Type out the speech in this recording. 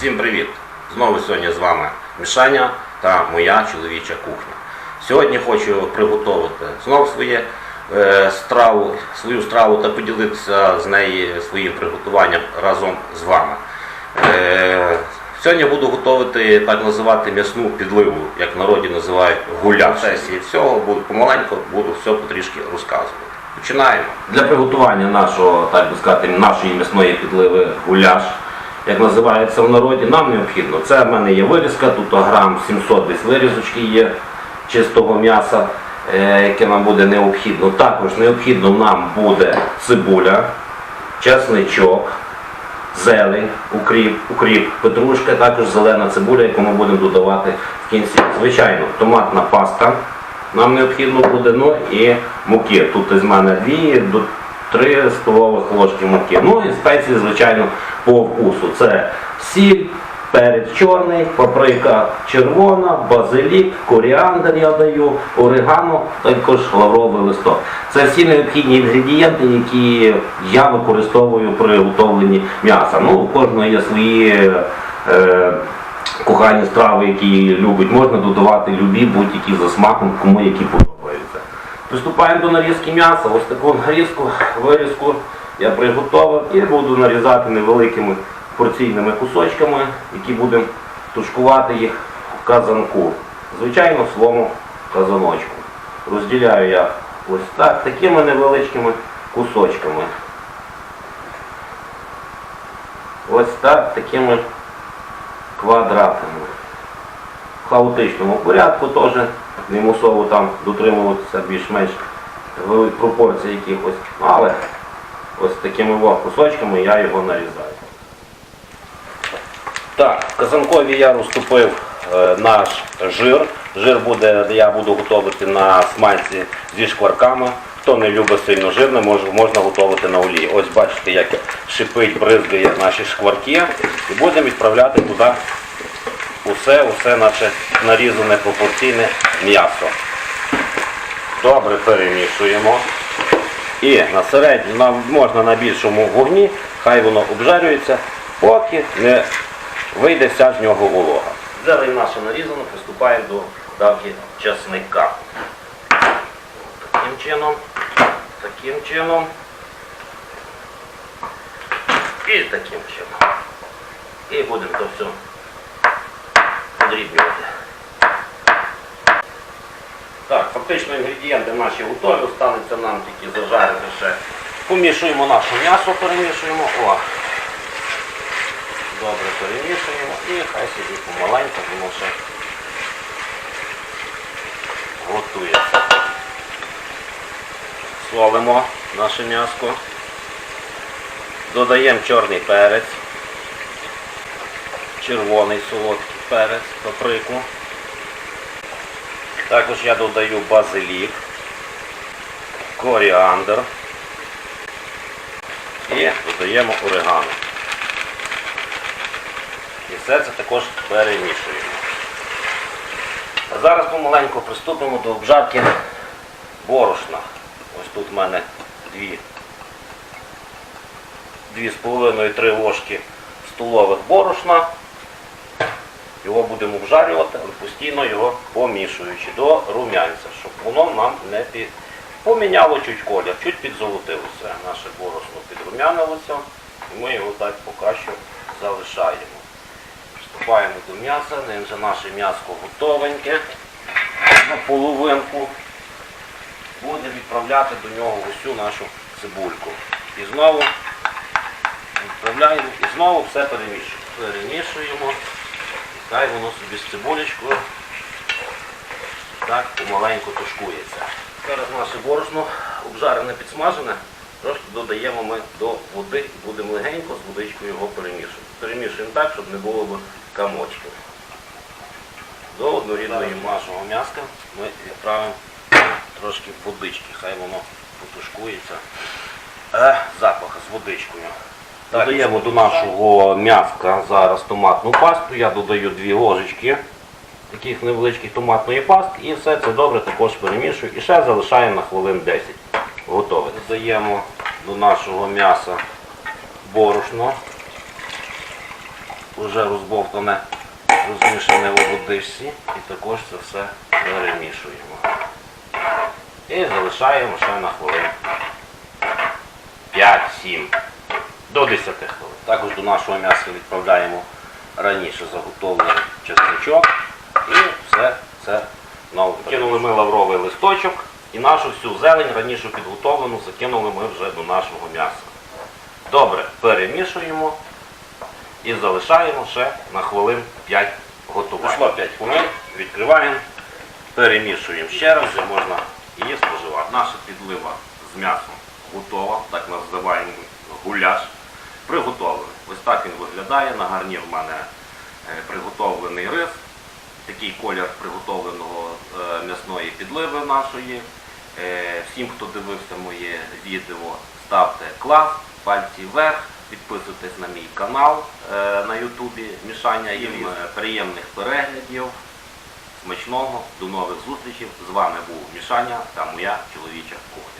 Всім привіт! Знову сьогодні з вами Мішаня та моя чоловіча кухня. Сьогодні хочу приготувати знову своє е, страву, свою страву та поділитися з неї своїм приготуванням разом з вами. Е, сьогодні буду готувати так називати м'ясну підливу, як в народі називають гуляш. В сесії всього буду помаленьку, буду все потрішки розказувати. Починаємо. Для приготування нашого, так би сказати, нашої м'ясної підливи гуляш як називається в народі, нам необхідно. Це в мене є вирізка, тут грам 700 десь вирізочки є чистого м'яса, е, яке нам буде необхідно. Також необхідно нам буде цибуля, чесничок, зелень, укріп, укріп, петрушка, також зелена цибуля, яку ми будемо додавати в кінці. Звичайно, томатна паста нам необхідно буде, ну і муки. Тут із мене 2 до 3 столових ложки муки. Ну і спеції, звичайно, по вкусу. Це сіль, перець чорний, паприка червона, базилік, коріандр я даю, орегано, також лавровий листок. Це всі необхідні інгредієнти, які я використовую при готовленні м'яса. Ну, у кожного є свої. Е, Кохані страви, які любить, можна додавати любі, будь-які за смаком, кому які подобаються. Приступаємо до нарізки м'яса. Ось таку нарізку, вирізку я приготував і буду нарізати невеликими порційними кусочками, які будемо тушкувати їх в казанку. Звичайно, в своєму казаночку. Розділяю я ось так, такими невеличкими кусочками. Ось так, такими квадратами. В хаотичному порядку теж не мусово там дотримуватися більш-менш пропорцій якихось. Ну, Але ось такими кусочками я його нарізаю. Так, казанкові я розтопив е, наш жир. Жир буде, я буду готувати на смальці зі шкварками. Хто не любить сильно жирне, мож, можна готувати на олії. Ось бачите, як шипить, бризгає наші шкварки. І будемо відправляти туди усе, усе наше нарізане пропорційне м'ясо. Добре перемішуємо. І на середньому, на, можна на більшому вогні, хай воно обжарюється, поки не вийде вся з нього волога. Зелень наша нарізана, приступаємо до давки часника. Таким чином, таким чином і таким чином. І будемо то все подрібнювати. Так, фактично інгредієнти наші готові, останеться нам тільки зажарити ще. Помішуємо наше м'ясо, перемішуємо. О. Добре перемішуємо і хай собі помаленьку, воно ще готується. Солимо наше м'яско. Додаємо чорний перець, червоний солодкий перець, паприку. Також я додаю базилік, коріандр і додаємо орегано. І все це також перемішуємо. А зараз помаленьку приступимо до обжарки борошна. Ось тут в мене дві, дві з половиною три ложки столових борошна. Його будемо обжарювати, але постійно його помішуючи до рум'янця, щоб воно нам не під... поміняло чуть колір, чуть підзолотилося. Наше борошно підрум'янилося і ми його так поки що залишаємо. Приступаємо до м'яса, ним же наше м'ясо готовеньке на половинку. Будемо відправляти до нього усю нашу цибульку. І знову відправляємо і знову все перемішуємо. Перемішуємо. Хай воно собі з цибулечкою так помаленьку тушкується. Зараз наше борошно обжарене, підсмажене. Трошки додаємо ми до води і будемо легенько з водичкою його перемішувати. Перемішуємо так, щоб не було б камочків. До однорідної нашого м'яска ми відправимо трошки водички, хай воно потушкується. Е, запах з водичкою. Додаємо до нашого м'яска зараз томатну пасту. Я додаю дві ложечки таких невеличких томатної пастки і все це добре також перемішую. І ще залишаємо на хвилин 10. Готове. Додаємо до нашого м'яса борошно. вже розбовтане, розмішане у водичці. І також це все перемішуємо. І залишаємо ще на хвилин 5-7 до 10 хвилин. Також до нашого м'яса відправляємо раніше заготовлений чесничок і все це знову. Кинули ми лавровий листочок і нашу всю зелень раніше підготовлену закинули ми вже до нашого м'яса. Добре, перемішуємо і залишаємо ще на хвилин 5 готувати. Пройшло 5 хвилин, відкриваємо, перемішуємо ще раз, вже можна її споживати. Наша підлива з м'ясом готова, так називаємо гуляш. Приготовлений. Ось так він виглядає. На гарнір в мене е, приготовлений рис. Такий колір приготовленого е, м'ясної підливи нашої. Е, Всім, хто дивився моє відео, ставте клас, пальці вверх, підписуйтесь на мій канал на Ютубі Мішання їм приємних переглядів. Смачного, до нових зустрічей. З вами був Мішаня та моя чоловіча кухня.